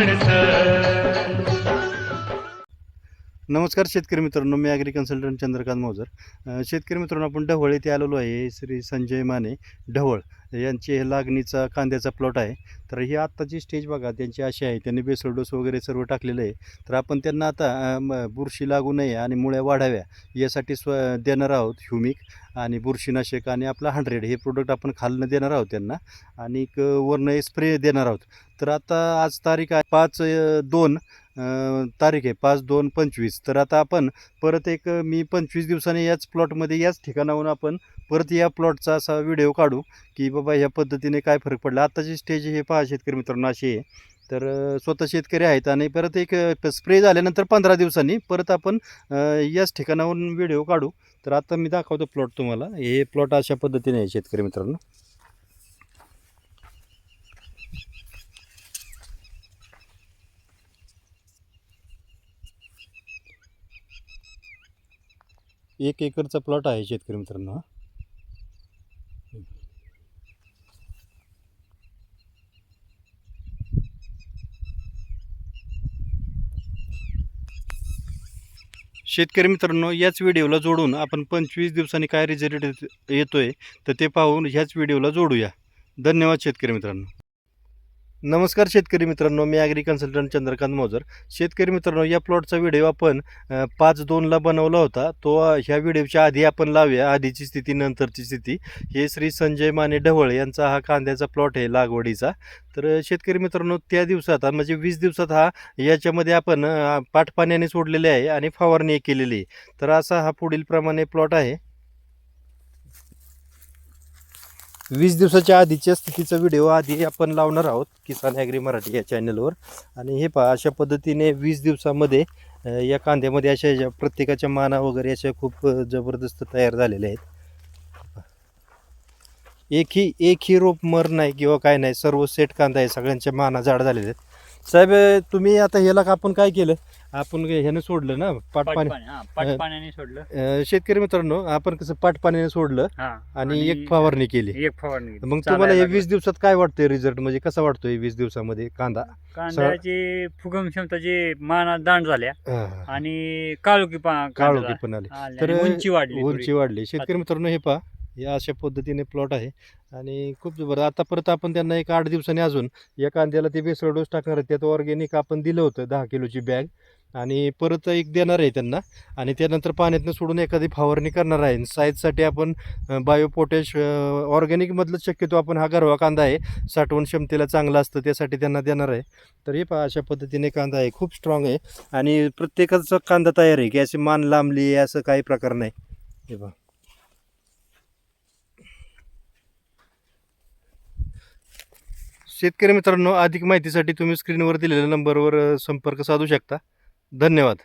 படுத்த नमस्कार शेतकरी मित्रांनो मी ॲग्री कन्सल्टंट चंद्रकांत मोजर. शेतकरी मित्रांनो आपण ढवळ येथे आलेलो आहे. श्री संजय माने ढवळ यांचे हे लागणीचा कांद्याचा प्लॉट आहे. तर ही आत्ताची स्टेज बघा त्यांची अशी आहे. त्यांनी बेसल डोस वगैरे सर्व टाकलेलं आहे. तर आपण त्यांना आता बुरशी लागू नये आणि मुळ्या वाढाव्या यासाठी स्व देणार आहोत ह्युमिक आणि बुरशीनाशक आणि आपला हंड्रेड हे प्रोडक्ट आपण खालनं देणार आहोत त्यांना. आणि वरनं स्प्रे देणार आहोत. तर आता आज तारीख आहे पाच दोन. तारीख आहे पाच दोन पंचवीस. तर आता आपण परत एक मी पंचवीस दिवसांनी याच प्लॉटमध्ये याच ठिकाणाहून आपण परत या प्लॉटचा असा व्हिडिओ काढू की बाबा ह्या पद्धतीने काय फरक पडला. आत्ताची स्टेज हे पहा शेतकरी मित्रांनो अशी आहे. तर स्वतः शेतकरी आहेत आणि परत एक स्प्रे झाल्यानंतर पंधरा दिवसांनी परत आपण याच ठिकाणाहून व्हिडिओ काढू. तर आता मी दाखवतो प्लॉट तुम्हाला. हे प्लॉट अशा पद्धतीने आहे शेतकरी मित्रांनो. एक एकरचा प्लॉट आहे शेतकरी मित्रांनो शेतकरी मित्रांनो याच व्हिडिओला जोडून आपण पंचवीस दिवसांनी काय रिझल्ट येतोय तर ते पाहून ह्याच व्हिडिओला जोडूया. धन्यवाद शेतकरी मित्रांनो. नमस्कार शेतकरी मित्रांनो मी ॲग्री कन्सल्टंट चंद्रकांत मोजर. शेतकरी मित्रांनो या प्लॉटचा व्हिडिओ आपण पाच दोनला बनवला होता. तो ह्या व्हिडिओच्या आधी आपण लावूया. आधीची स्थिती नंतरची स्थिती. हे श्री संजय माने ढवळ यांचा हा कांद्याचा प्लॉट आहे लागवडीचा. तर शेतकरी मित्रांनो त्या दिवसात म्हणजे वीस दिवसात हा याच्यामध्ये आपण पाठपाण्याने सोडलेले आहे आणि फवारणी केलेली आहे. तर असा हा पुढील प्रमाणे प्लॉट आहे. वीस दिवसाच्या आधीच्या स्थितीचा व्हिडिओ आधी आपण लावणार आहोत किसान ॲग्री मराठी या चॅनलवर आणि हे पहा अशा पद्धतीने वीस दिवसामध्ये या कांद्यामध्ये अशा ज्या प्रत्येकाच्या माना वगैरे अशा खूप जबरदस्त तयार झालेल्या आहेत. एकही एकही रोप मर नाही किंवा काय नाही सर्व सेट कांदा आहे सगळ्यांच्या माना जाड झालेले आहेत. साहेब तुम्ही आता ह्याला का- आपण काय केलं? आपण ह्यानं सोडलं ना पाटपाणी? पाणी सोडलं. अ, शेतकरी मित्रांनो आपण कसं पाटपाण्याने सोडलं हा आणि एक फवारणी केली. एक फवारणी मग तुम्हाला हे. वीस दिवसात काय वाटतंय रिझल्ट म्हणजे कसा वाटतोय वीस दिवसामध्ये कांदा? कांद्याची फुगम क्षमता जी माना दांड झाल्या. आणि काळोखी पा काळोखी पण आली. तर उंची वाढली उंची थोडी. वाढली. शेतकरी मित्रांनो हे पहा. या अशा पद्धतीने प्लॉट आहे. आणि खूप जबर आता परत आपण त्यांना एक आठ दिवसांनी अजून या कांद्याला ते बेसळ डोस टाकणार आहे त्यात ऑर्गेनिक आपण दिलं होतं दहा किलोची बॅग आणि परत एक देणार आहे त्यांना. आणि त्यानंतर पाण्यातनं सोडून एखादी फवारणी करणार आहे. साईजसाठी आपण बायो पोटॅश ऑर्गॅनिकमधलं शक्यतो आपण हा गरवा कांदा आहे. साठवण क्षमतेला चांगला असतं त्यासाठी त्यांना देणार आहे. तर हे पहा अशा पद्धतीने कांदा आहे. खूप स्ट्रॉंग आहे. आणि प्रत्येकाचा कांदा तयार आहे. की अशी मान लांबली आहे असं काही प्रकार नाही. हे पहा. शेतकरी मित्रांनो अधिक माहितीसाठी तुम्ही स्क्रीनवर दिलेल्या नंबरवर संपर्क साधू शकता. धन्यवाद.